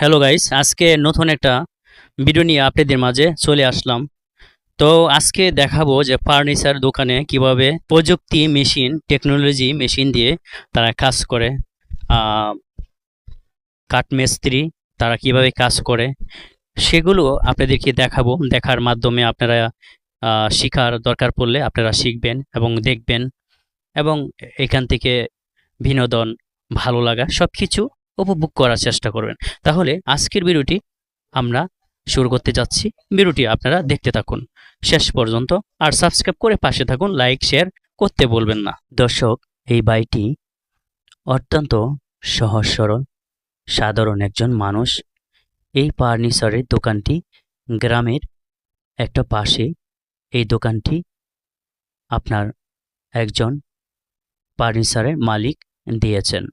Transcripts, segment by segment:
Hello guys আজকে নতুন একটা ভিডিও নিয়ে আপনাদের মাঝে চলে আসলাম। তো আজকে দেখাবো যে ফার্নিচার দোকানে কীভাবে প্রযুক্তি মেশিন টেকনোলজি মেশিন দিয়ে তারা কাজ করে। কাঠমিস্ত্রি তারা কীভাবে কাজ করে, সেগুলো আপনাদেরকে দেখাবো। দেখার মাধ্যমে আপনারা শেখার দরকার পড়লে আপনারা শিখবেন এবং দেখবেন এবং এখান থেকে বিনোদন ভালো লাগা সব কিছু উপভোগ করার চেষ্টা করবেন। তাহলে আজকের ভিডিওটি আমরা শুরু করতে যাচ্ছি। ভিডিওটি আপনারা দেখতে থাকুন। শেষ পর্যন্ত আর সাবস্ক্রাইব করে পাশে থাকুন, লাইক, শেয়ার করতে বলবেন না। দর্শক, এই বাইটি অত্যন্ত সহজ, সরল, সাধারণ একজন মানুষ। এই ফার্নিচারের দোকানটি গ্রামের একটা পাশে। এই দোকানটি আপনার একজন ফার্নিচারের মালিক দিয়েছেন।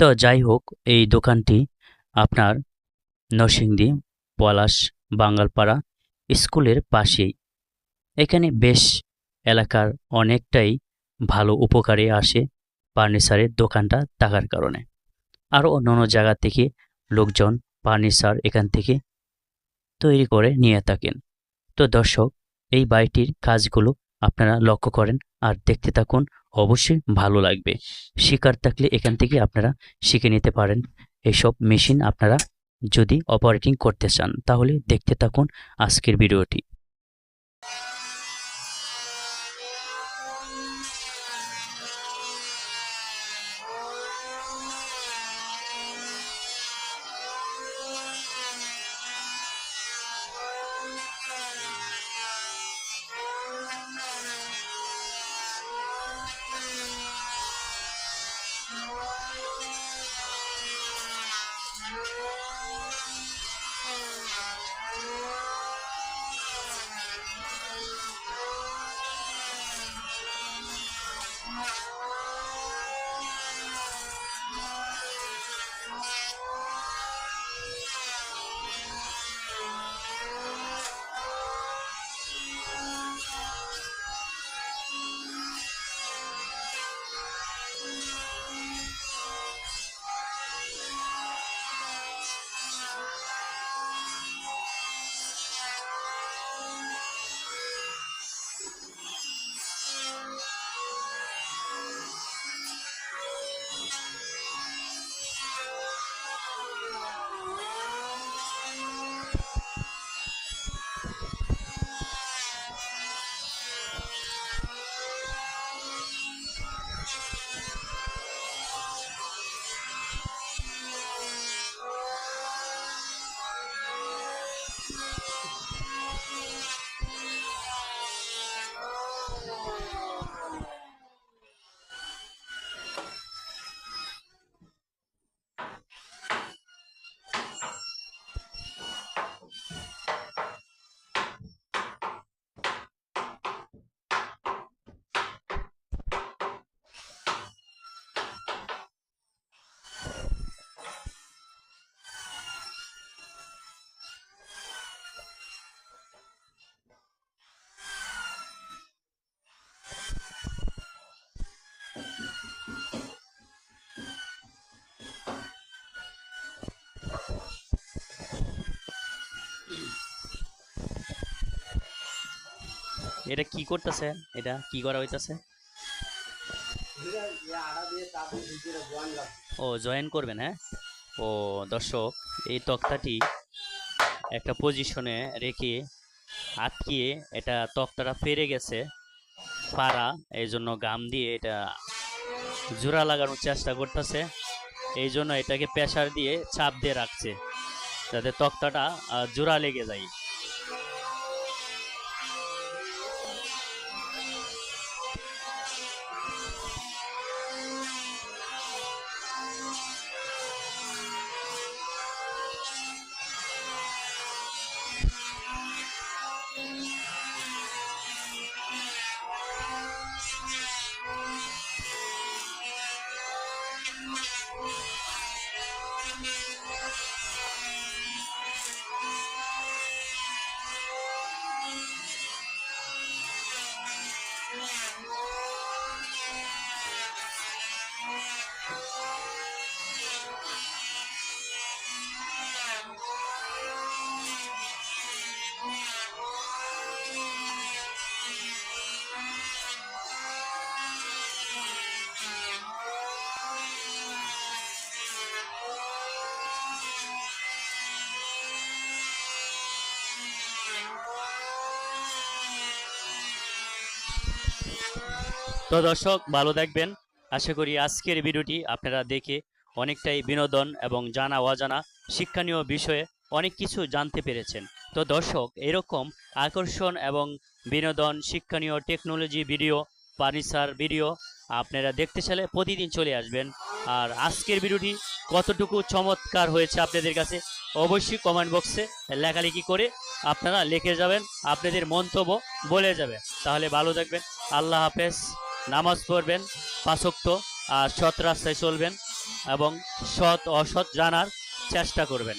তো যাই হোক, এই দোকানটি আপনার নরসিংদী পলাশ বাঙ্গালপাড়া স্কুলের পাশেই। এখানে বেশ এলাকার অনেকটাই ভালো উপকারে আসে ফার্নিচারের দোকানটা থাকার কারণে। আরও অন্যান্য জায়গা থেকে লোকজন ফার্নিচার এখান থেকে তৈরি করে নিয়ে থাকেন। তো দর্শক, এই বাড়িটির কাজগুলো আপনারা লক্ষ্য করেন আর দেখতে থাকুন। অবশ্যই ভালো লাগবে। শিকার থাকলে এখান থেকে আপনারা শিখে নিতে পারেন। এসব মেশিন আপনারা যদি অপারেটিং করতে চান, তাহলে দেখতে থাকুন আজকের ভিডিওটি। Bye. এটা কি করতেছে? এটা কি করা হইতাছে? ও জয়েন করবেন হ্যাঁ? ও, দর্শক, এই তক্তাটি একটা পজিশনে রেখে আটকিয়ে এটা তক্তাটা ফেরে গেছে পাড়া, এই জন্য গাম দিয়ে এটা জোড়া লাগানোর চেষ্টা করতেছে। এই জন্য এটাকে প্রেশার দিয়ে চাপ দিয়ে রাখছে, যাতে তক্তাটা জোড়া লেগে যায়। তো দর্শক, ভালো দেখবেন আশা করি আজকের ভিডিওটি আপনারা দেখে অনেকটাই বিনোদন এবং জানা অজানা শিক্ষণীয় বিষয়ে অনেক কিছু জানতে পেরেছেন। তো দর্শক, এরকম আকর্ষণ এবং বিনোদন শিক্ষণীয় টেকনোলজি ভিডিও ফার্নিচার ভিডিও আপনারা দেখতে চাইলে প্রতিদিন চলে আসবেন। আর আজকের ভিডিওটি কতটুকু চমৎকার হয়েছে আপনাদের কাছে অবশ্যই কমেন্ট বক্সে লেখালেখি করে আপনারা লিখে যাবেন, আপনাদের মন্তব্য বলে যাবে। তাহলে ভালো থাকবেন। আল্লাহ হাফেজ। নামাজ পড়বেন পাশক্ত আর সৎ রাস্তায় চলবেন এবং সৎ অসৎ জানার চেষ্টা করবেন।